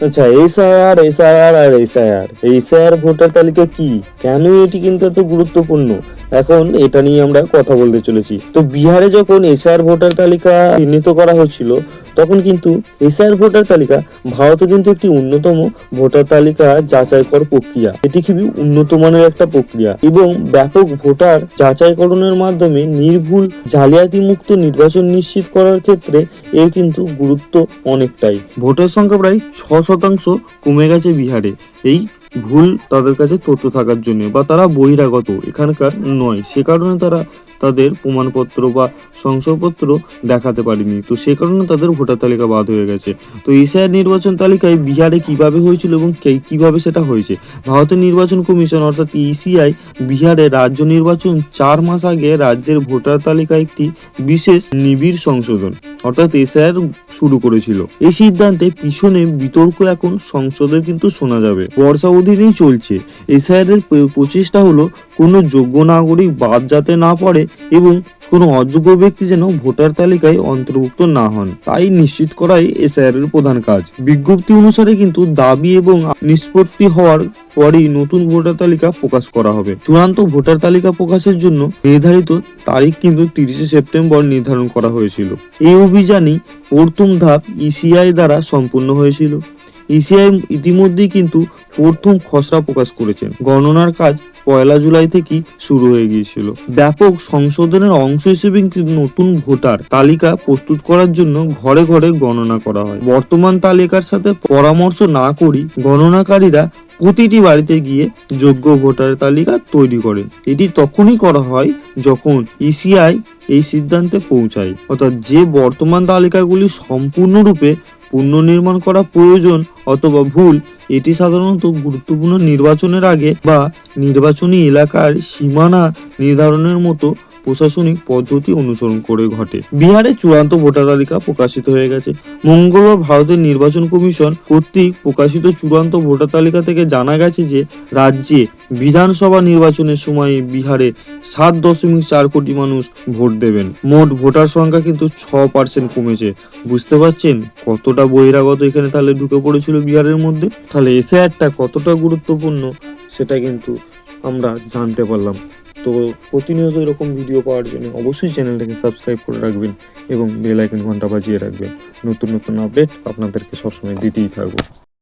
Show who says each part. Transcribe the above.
Speaker 1: আচ্ছা SIR SIR আর SIR. SIR voter তালিকা কি? কেন এটি কিন্তু এত গুরুত্বপূর্ণ? এখন এটা নিয়ে আমরা কথা বলতে চলেছি। তো বিহারে যখন এসআইআর ভোটার তালিকা চিহ্নিত করা হচ্ছিল তখন কিন্তু এসআইআর ভোটার তালিকা ভারতে কিন্তু একটি অন্যতম ভোটার তালিকা যাচাইকর প্রক্রিয়া। এটি খুবই উন্নত মানের একটা প্রক্রিয়া এবং ব্যাপক ভোটার যাচাইকরণের মাধ্যমে নির্ভুল জালিয়াতি মুক্ত নির্বাচন নিশ্চিত করার ক্ষেত্রে এর কিন্তু গুরুত্ব অনেকটাই। ভোটার সংখ্যা প্রায় ছ শতাংশ কমে গেছে বিহারে। এই ভুল তাদের কাছে তথ্য থাকার জন্য বা তারা বহিরাগত, এখানকার নয়। সে কারণে তারা তাদের প্রমাণপত্র বা শংসাপত্র দেখাতে পারেনি। তো সে কারণে তাদের ভোটার তালিকা বাদ হয়ে গেছে। তো এশিয়ার নির্বাচন তালিকায় বিহারে কীভাবে হয়েছিল এবং কীভাবে সেটা হয়েছে? ভারতের নির্বাচন কমিশন অর্থাৎ ইসিআই, বিহারে রাজ্য নির্বাচন চার মাস আগে রাজ্যের ভোটার তালিকা একটি বিশেষ নিবিড় সংশোধন, অর্থাৎ এসআইআর শুরু করেছিল। এই সিদ্ধান্তে পিছনে বিতর্ক এখন, সংসদে কিন্তু শোনা যাবে। বর্ষা অধীনেই চলছে। প- প্রচেষ্টা হলো কোনো যোগ্য নাগরিক বাদ যাতে না পড়ে এবং কোনো অযোগ্য ব্যক্তি যেন ভোটার তালিকায় অন্তর্ভুক্ত না হন। তাই নিশ্চিত করাই এসআইআর এর প্রধান কাজ। বিজ্ঞপ্তি অনুসারে কিন্তু দাবি এবং নিষ্পত্তি হওয়ার পরেই নতুন ভোটার তালিকা প্রকাশ করা হবে। চূড়ান্ত ভোটার তালিকা প্রকাশের জন্য নির্ধারিত তারিখ কিন্তু তিরিশে সেপ্টেম্বর নির্ধারণ করা হয়েছিল। এই অভিযানই প্রথম ধাপ ইসিআই দ্বারা সম্পূর্ণ হয়েছিল। ইসিআই ইতিমধ্যেই কিন্তু প্রথম খসড়া প্রকাশ করেছেন গণনার কাজ পয়লা জুলাই থেকেই শুরু হয়ে গিয়েছিল। ব্যাপক সংশোধনের অংশ হিসেবে নতুন ভোটার তালিকা প্রস্তুত করার জন্য ঘরে ঘরে গণনা করা হয়। বর্তমান তালিকার সাথে পরামর্শ না করি গণনাকারীরা প্রতিটি বাড়িতে গিয়ে যোগ্য ভোটার তালিকা তৈরি করেন। এটি তখনই করা হয় যখন ইসিআই এই সিদ্ধান্তে পৌঁছায়। অর্থাৎ যে বর্তমান তালিকাগুলি সম্পূর্ণরূপে পুনর্নির্মাণ করা প্রয়োজন অথবা ভুল, এটি সাধারণত গুরুত্বপূর্ণ নির্বাচনের আগে বা নির্বাচনী এলাকার সীমানা নির্ধারণের মতো প্রশাসনিক পদ্ধতি অনুসরণ করে ঘটে। বিহারে চূড়ান্ত ভোটার তালিকা প্রকাশিত হয়ে গেছে। মঙ্গলবার ভারতের নির্বাচন কমিশন কর্তৃক প্রকাশিত চূড়ান্ত ভোটার তালিকা থেকে জানা গেছে যে, রাজ্যে বিধানসভা নির্বাচনের সময় বিহারে সাত দশমিক চার কোটি মানুষ ভোট দেবেন। মোট ভোটার সংখ্যা কিন্তু ছ পার্সেন্ট কমেছে। বুঝতে পারছেন? কতটা বহিরাগত এখানে তাহলে ঢুকে পড়েছিল বিহারের মধ্যে? তাহলে এসআইআরটা কতটা গুরুত্বপূর্ণ সেটা কিন্তু আমরা জানতে পারলাম। তো প্রতিনিয়ত এরকম ভিডিও পাওয়ার জন্য অবশ্যই চ্যানেলটাকে সাবস্ক্রাইব করে রাখবেন এবং বেল আইকন ঘণ্টা বাজিয়ে রাখবেন। নতুন নতুন আপডেট আপনাদেরকে সবসময় দিতেই থাকব।